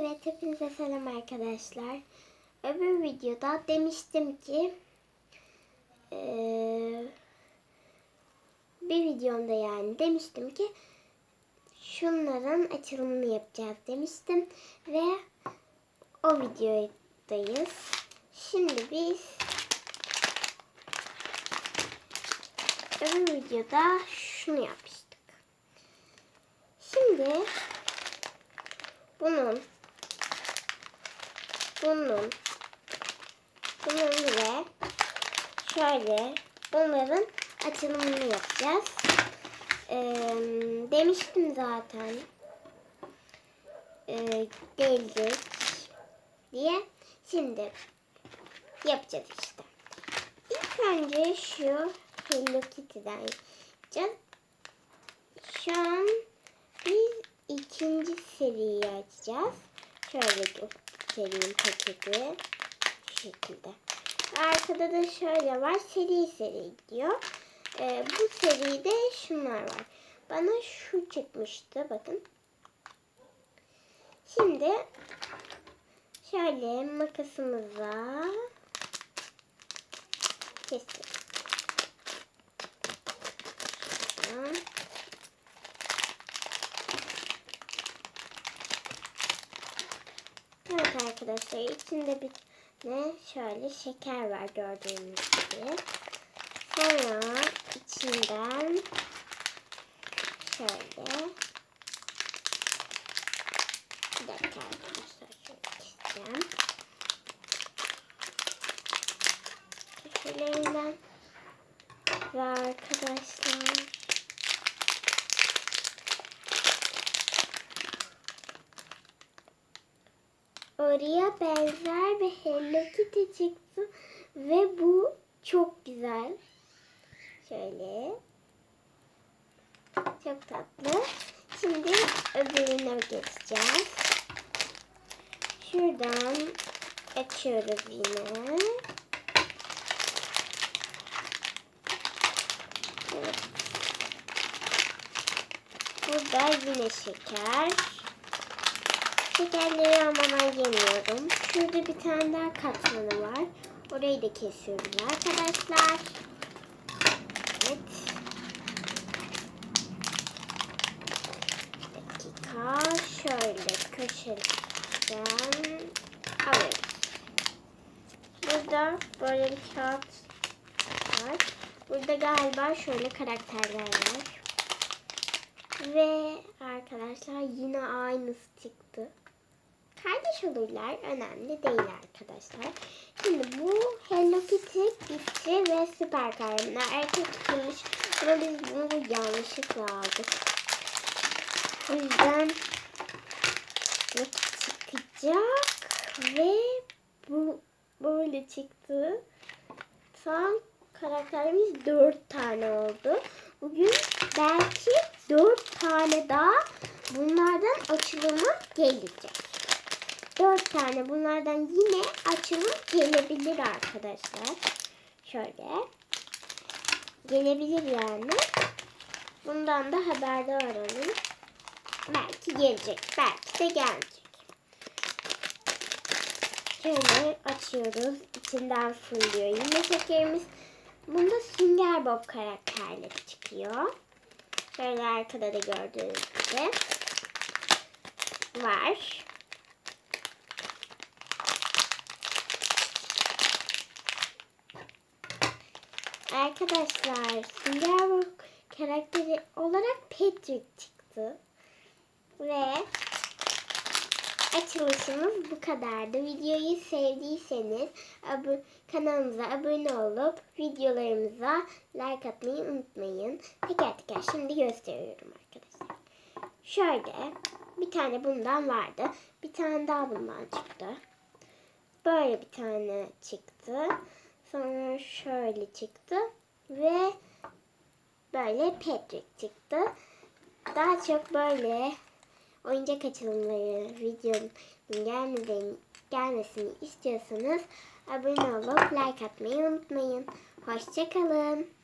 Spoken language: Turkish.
Evet hepinize selam arkadaşlar. Öbür videoda demiştim ki eee, bir videomda yani demiştim ki şunların açılımını yapacağız demiştim ve o videodayız. Şimdi biz öbür videoda şunu yapmıştık. Şimdi bunun bunun bunun ve şöyle bunların açılımını yapacağız. Ee, demiştim zaten ee, gelecek diye. Şimdi yapacağız işte. İlk önce şu Hello Kitty'den yapacağız. Şu an biz ikinci seriyi açacağız. Şöyle göstereyim paketi. Şu şekilde. Arkada da şöyle var. Seri seri gidiyor. Ee, bu seride şunlar var. Bana şu çıkmıştı. Bakın. Şimdi şöyle makasımıza keselim. Şuradan. Evet arkadaşlar içinde bir ne şöyle şeker var gördüğünüz gibi. Sonra içinden şöyle bir dakika arkadaşlar şöyle keseceğim. Köşelerinden ve arkadaşlar oraya benzer bir Hello Kitty çıktı ve bu çok güzel. Şöyle. Çok tatlı. Şimdi öbürüne geçeceğiz. Şuradan açıyoruz yine. Evet. Burada yine şeker. Şekerleri ama ben yemiyorum. Şurada bir tane daha katmanı var. Orayı da kesiyoruz arkadaşlar. Evet. Bir dakika. Şöyle köşeden alıyoruz. Burada böyle bir kağıt var. Burada galiba şöyle karakterler var. Ve arkadaşlar yine aynısı çıktı. Kardeş olurlar. Önemli değil arkadaşlar. Şimdi bu Hello Kitty gitti ve süper kahramanlar erkek çıkmış. Ama biz bunu yanlışlıkla aldık. O yüzden bu çıkacak ve bu böyle çıktı. Tam karakterimiz dört tane oldu. Bugün belki dört tane daha bunlardan açılımı gelecek. Dört tane bunlardan yine açılım gelebilir arkadaşlar. Şöyle. Gelebilir yani. Bundan da haberdar olun. Belki gelecek. Belki de gelmeyecek. Şöyle açıyoruz. İçinden fırlıyor. Yine şekerimiz. Bunda Sünger Bob karakterleri çıkıyor. Şöyle arkada da gördüğünüz gibi var. Arkadaşlar Sünger karakteri olarak Patrick çıktı. Ve açılışımız bu kadardı. Videoyu sevdiyseniz kanalımıza abone olup videolarımıza like atmayı unutmayın. Teker teker şimdi gösteriyorum arkadaşlar. Şöyle bir tane bundan vardı. Bir tane daha bundan çıktı. Böyle bir tane çıktı. Sonra şöyle çıktı. Ve böyle Patrick çıktı. Daha çok böyle oyuncak açılımları videonun gelmesini, gelmesini istiyorsanız abone olup like atmayı unutmayın. Hoşçakalın.